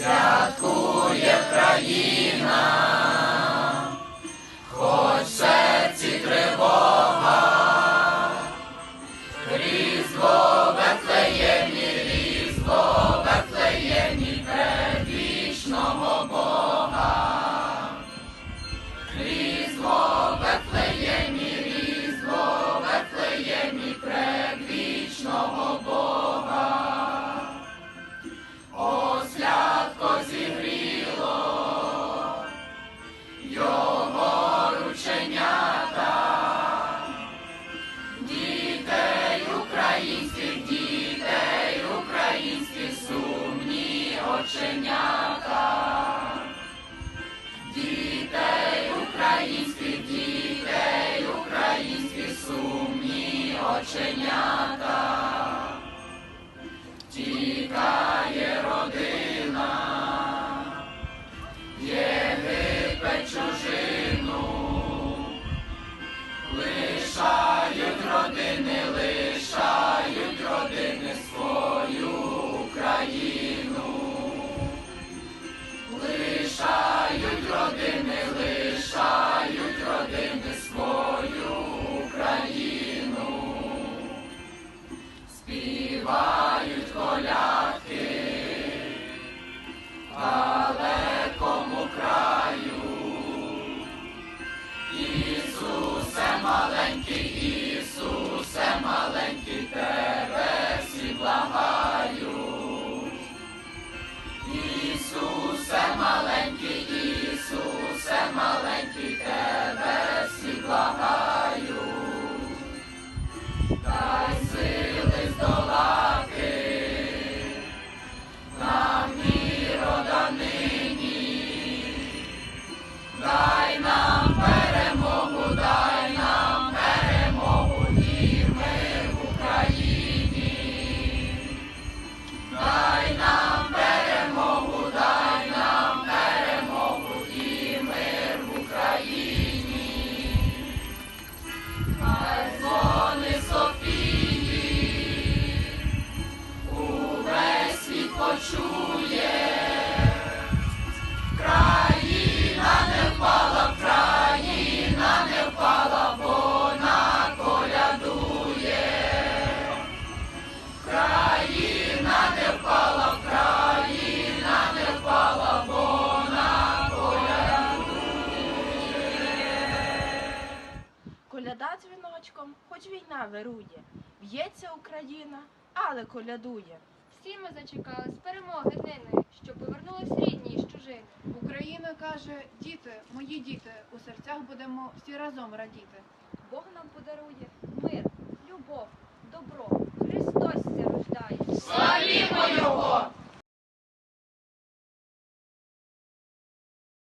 святкує країна. Ченята, тікай. Коляда дзвіночком, хоч війна верує, Б'ється Україна, але колядує. Всі ми зачекали з перемоги ниної, що повернулись рідні із чужини. Україна каже, діти, мої діти, у серцях будемо всі разом радіти. Бог нам подарує мир, любов, добро. Христос ся рождає.